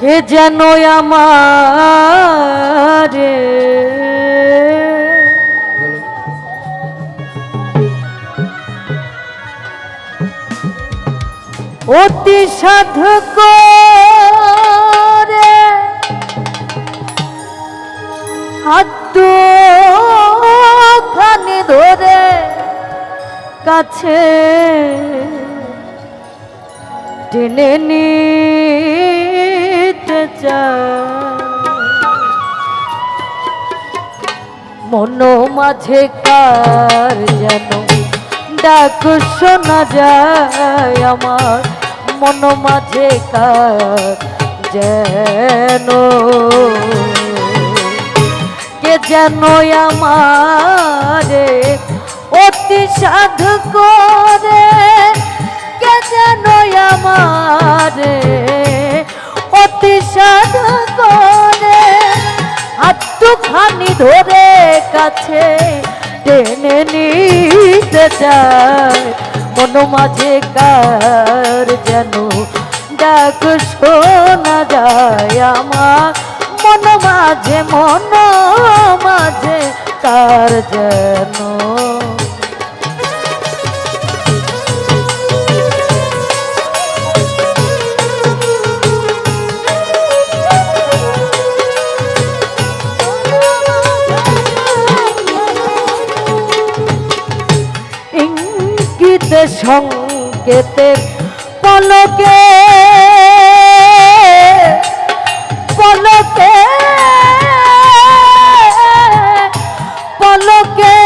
কে যেন আমারে? অতি সাধু করে হাত খানি ধরে কাছে টেনে নিতে চায় মন মাঝে কার যেন ডাক শোনা যায় আমার। মন মাঝে কার যেন কে যেন আমারে অতি সাধু করে। কে যেন আমারে ধরে কাছে টেনে নিতে চায়। মন মাঝে কার যেন ডাক শোনা যায়। আমার মন মাঝে মন মাঝে কার যেন ইঙ্গিতে সংকেতে পলকে পলকে পলকে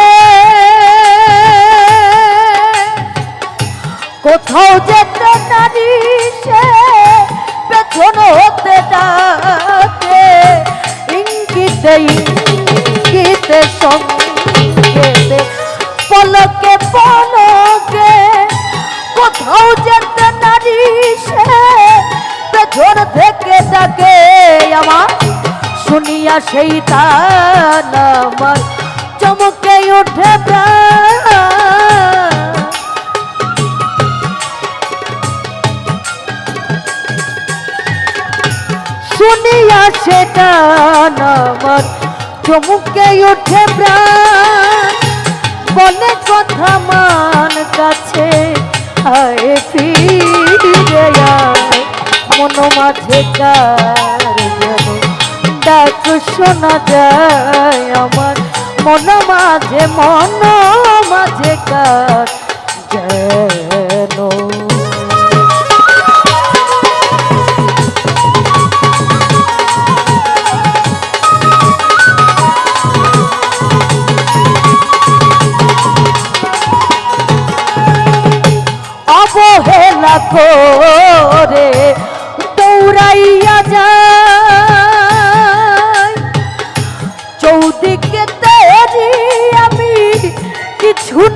কোথাও যেতে নারী সে পেছন হতে ডাকে। ইঙ্গিতে ইঙ্গিতে সংকেতে শুনিয়া সেই আমার, চমকে প্রাণ। শুনিয়া সেটা আমার, চমকে ওঠে প্রাণ। বলে কথা মান কাছে, আয় ফিরে মন মাঝে ডাক শোনা যায় আমার। মন মাঝে মন মাঝে কার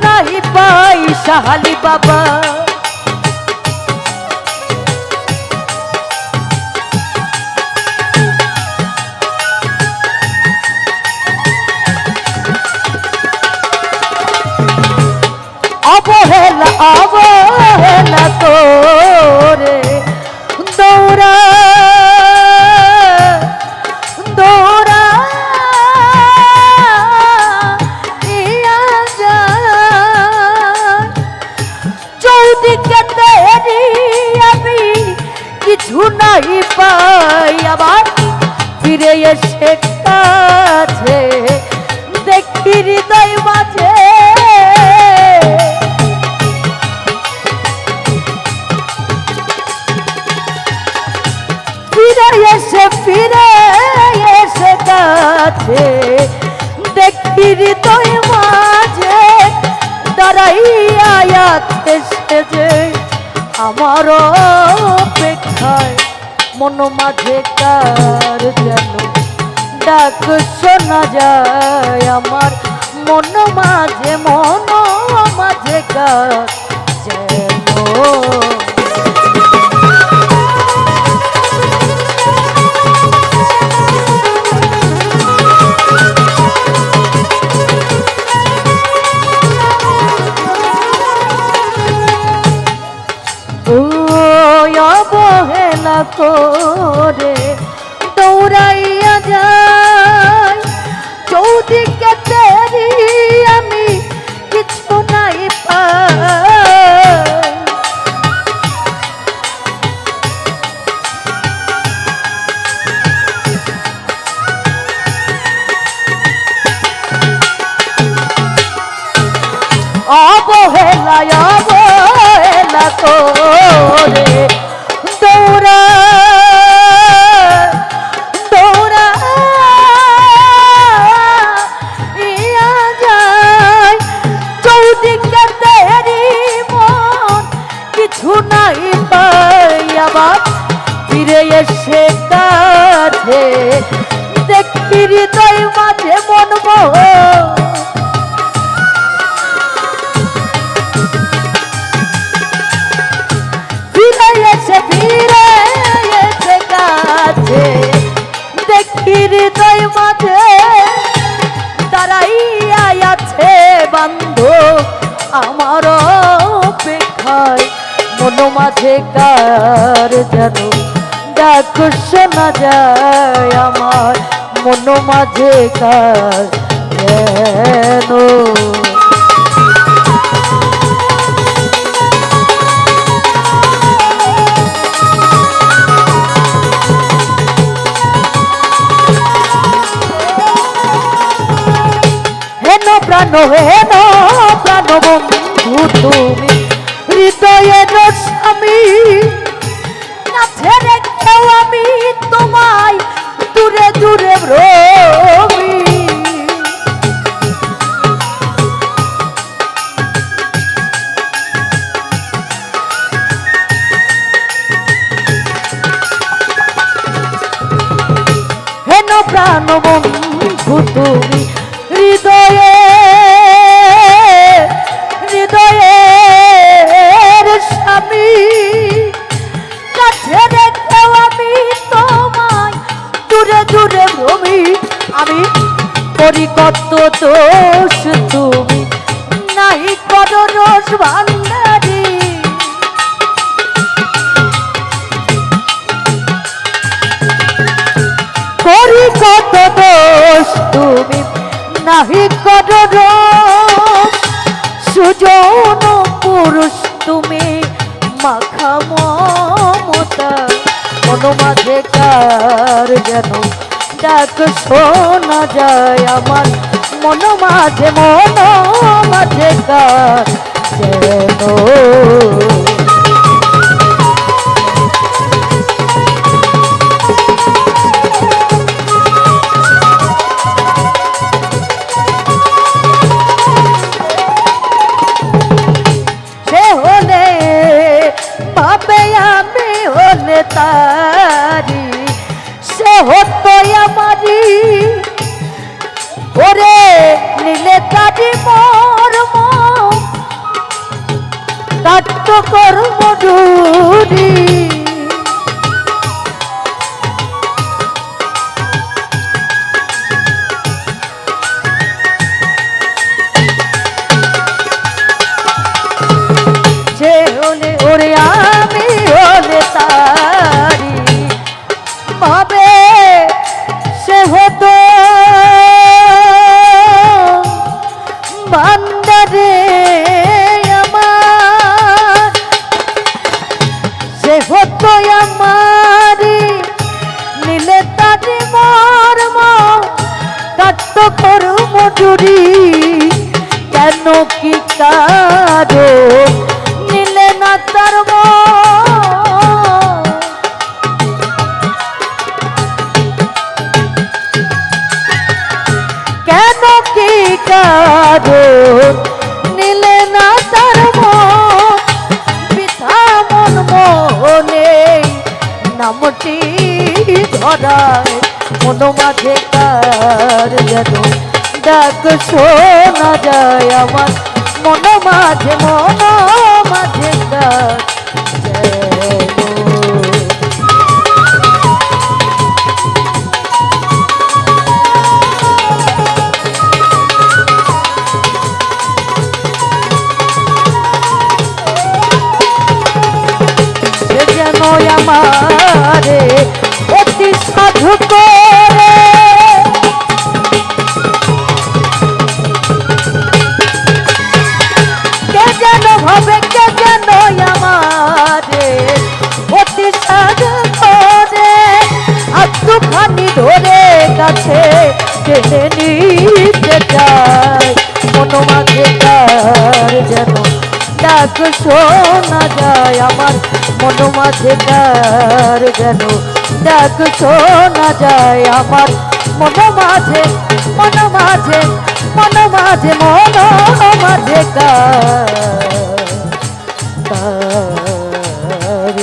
নাই পাই সাহালি বাবা এসে কাছে, দেখি হৃদয় মাঝে। ফিরে এসে ফিরে এসে কাছে, দেখি হৃদয় মাঝে। দাঁড়াইয়া এসে যে আমার অপেক্ষায়, মন মাঝে কার যেন ডাক শোনা যায় আমার মন মাঝে মন মাঝে কাজ যেন অবহেলায় অবহেলা করে দৌড়া দৌড়া, ইয়া যায় চৌদিকে তেরি মন, কিছু নাই পাই আবার। ফিরে এসে কাছে, দেখি হৃদয় মাঝে মন হৃদয় মাঝে দাঁড়াইয়া আছে বন্ধু আমার অপেক্ষায়। মন মাঝে কার যেন দেখো শোনা যায় আমার। মন মাঝে কার যেন হেন প্রাণ হেন প্রাণ বন্ধু তুমি। হৃদয়ে স্বামী কাছে রেখেও আমি তোমায়। দূরে দূরে নাহি সুজন পুরুষ তুমি মাখা মমতা, মন মাঝে কার যেন ডাক শোনা যায় আমার। মন মাঝে মন মাঝে কার যেন aduh কি কারও নিলে না তার কেন কি কারও নিলে না তার? বৃথা মন মনে নামটি ধরায়। মন মাঝে কার ডাক শোনা যায় আমার মন মাঝে মন মাঝে কার অপেক্ষা কেন আমাদের অতি সাধনে আত্মখানি ধরে কাছে টেনে নিতে চাই কোনো মাঝে তার যেন ডাক শোনা যায়। আমার মনো মাঝে তার যেন ডাক শোনা যায়। আমার মনো মাঝে মনো মাঝে মনো মাঝে মনো মাঝে কার তার